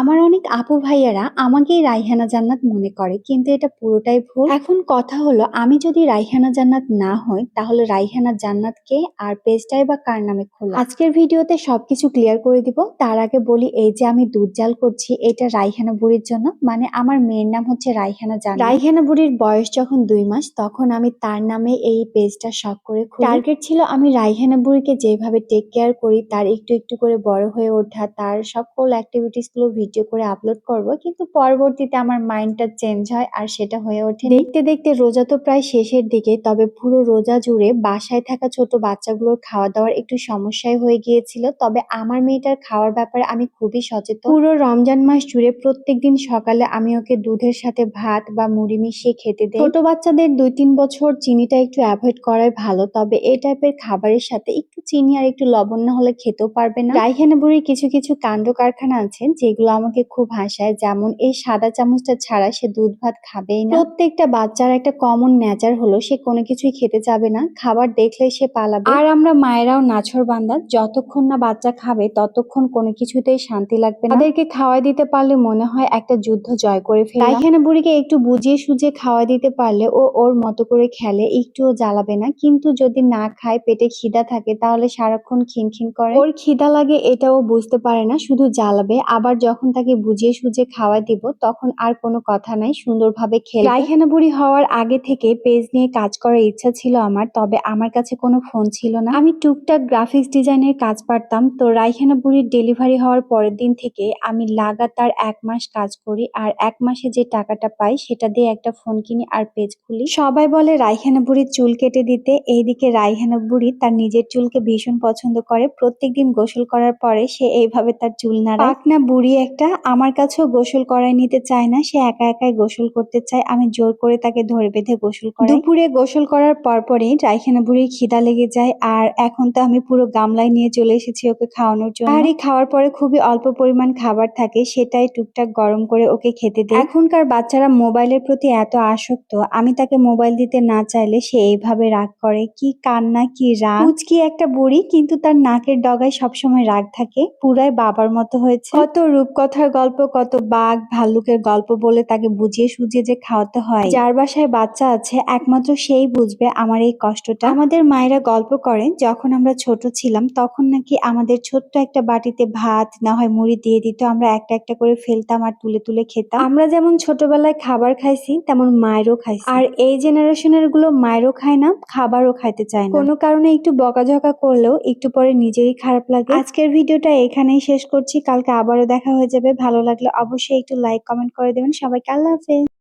আমার অনেক আপু ভাইয়ারা আমাকেই রাইহানা জান্নাত মনে করে, কিন্তু এটা পুরোটাই ভুল। এখন কথা হলো, আমি যদি রাইহানা জান্নাত না হই, তাহলে রাইহানা জান্নাতকে আর পেজটাই বা কার নামে খোলা? আজকের ভিডিওতে সবকিছু ক্লিয়ার করে দিব। তার আগে বলি, এই যে আমি দুধ জাল করছি, এটা রাইহানা বুড়ির জন্য। মানে আমার মেয়ের নাম হচ্ছে রাইহানা জান্নাত। রাইহানা বুড়ির বয়স যখন দুই মাস, তখন আমি তার নামে এই পেজটা শখ করে টার্গেট ছিল আমি রাইহানা বুড়িকে যেভাবে টেক কেয়ার করি, তার একটু একটু করে বড় হয়ে ওঠা, তার সকল অ্যাক্টিভিটিসগুলো ভিডিও করে আপলোড করব, কিন্তু পরবর্তীতে আমার মাইন্ডটা চেঞ্জ হয় আর সেটা হয়ে ওঠে দেখতে দেখতে রোজা তো প্রায় শেষের দিকে, তবে পুরো রোজা জুড়ে বাসায় থাকা ছোট বাচ্চাগুলোর খাওয়া দাওয়ার একটু সমস্যায় হয়ে গিয়েছিল। তবে আমার মেয়েটার খাওয়ার ব্যাপারে আমি খুবই সচেতন। পুরো রমজান মাস জুড়ে প্রত্যেক দিন সকালে আমি ওকে দুধের সাথে ভাত বা মুড়ি মিশিয়ে খেতে দিই। ছোট বাচ্চাদের দুই তিন বছর চিনিটা একটু অ্যাভয়েড করাই ভালো, তবে এই টাইপের খাবারের সাথে একটু চিনি আর একটু লবণ না হলে খেতেও পারবে না। রাইহানা বুড়ির কিছু কিছু কাণ্ড কারখানা আছে, যেগুলো আমাকে খুব হাসায়, যেমন এই সাদা চামচটা ছাড়া সে দুধ ভাত খাবেই না। প্রত্যেকটা বাচ্চার একটা কমন নেচার হলো, সে কোনো কিছুই খেতে যাবে না, খাবার দেখলে সে পালাবে। আর আমরা মায়েরাও নাছর বান্দা যতক্ষণ না বাচ্চা খাবে, ততক্ষণ কোনো কিছুতেই শান্তি লাগবে না। তাদেরকে খাওয়াই দিতে পারলে মনে হয় একটা যুদ্ধ জয় করে ফেলে রাইহানা বুড়িকে একটু বুঝিয়ে সুঝিয়ে খাওয়াই দিতে পারলে ও ওর মতো করে খেলে, একটুও জ্বালাবে না। কিন্তু যদি না খায়, পেটে খিদা থাকে, তাহলে সারাক্ষণ খিনখিন করে। ওর খিদা লাগে এটাও বুঝতে পারে না, শুধু জ্বালাবে। আবার যখন তাকে বুঝিয়ে সুঝিয়ে খাওয়া দিব, তখন আর কোনো কথা নাই, সুন্দরভাবে খেলে রাইহানা বুড়ি হওয়ার আগে থেকে পেজ নিয়ে কাজ করার ইচ্ছা ছিল আমার, তবে আমার কাছে কোনো ফোন ছিল না। আমি টুকটাক গ্রাফিক্স ডিজাইনের কাজ পারতাম, তো রাইহানা বুড়ির ডেলিভারি হওয়ার পরের দিন থেকে আমি লাগাতার এক মাস কাজ করি, আর এক মাসে যে টাকাটা পাই সেটা দিয়ে একটা ফোন কিনি আর পেজ খুলি। সবাই বলে রাইহানা বুড়ির চুল কেটে দিতে, এইদিকে রাইহানা বুড়ি তার নিজের চুলকে ভীষণ পছন্দ করে, প্রত্যেকদিন গোসল করার পরে সে এইভাবে তার চুল নাড়ায়। পাকনা বুড়ি একটা আমার কাছেও গোসল করায় নিতে চায় না, সে একা একাই গোসল করতে চায়। আমি জোর করে তাকে ধরে বেঁধে গোসল করাই। দুপুরে গোসল করার পরপরই রাইখানা বুড়ির খিদা লেগে যায়, আর এখন তো আমি পুরো গামলায় নিয়ে চলে এসেছি ওকে খাওয়ানোর জন্য। এই খাওয়ার পরে খুবই অল্প পরিমাণ খাবার থাকে, সেটাই টুকটাক গরম করে ওকে খেতে দিই। এখনকার বাচ্চারা মোবাইলের প্রতি এত আসক্ত, আমি তাকে মোবাইল দিতে না চাইলে সে এইভাবে রাগ করে। কি কান্না, কি রাগ। কি একটা বুড়ি, কিন্তু তার নাকের ডগায় সবসময় রাগ থাকে, পুরাই বাবার মতো হয়েছে। কত রূপকথার গল্প, কত বাঘ ভাল্লুকের গল্প বলে তাকে বুঝিয়ে সুঝিয়ে যে খাওয়াতে হয়। যার বাসায় বাচ্চা আছে, একমাত্র সেই বুঝবে আমার এই কষ্টটা। আমাদের মায়েরা গল্প করেন, যখন আমরা ছোট ছিলাম, তখন নাকি আমাদের ছোট্ট একটা বাটিতে ভাত, না হয় মুড়ি দিয়ে দিত, আমরা একটা একটা করে ফেলতাম আর তুলে তুলে খেতাম। আমরা যেমন ছোটবেলায় খাবার খাইছি, তেমন মায়েরও খাইছি। আর এই জেনারেশনেরগুলো মায়েরও খায় না, খাবারও খাইতে চায় না। কোনো কারণে একটু বকাঝকা করলেও একটু পরে নিজেরই খারাপ লাগে। আজকের ভিডিওটা এখানেই শেষ করছি, কালকে আবারও দেখা হয়ে যাবে ভালো লাগলে অবশ্যই একটু লাইক কমেন্ট করে দেবেন। সবাইকে আল্লাহ হাফেজ।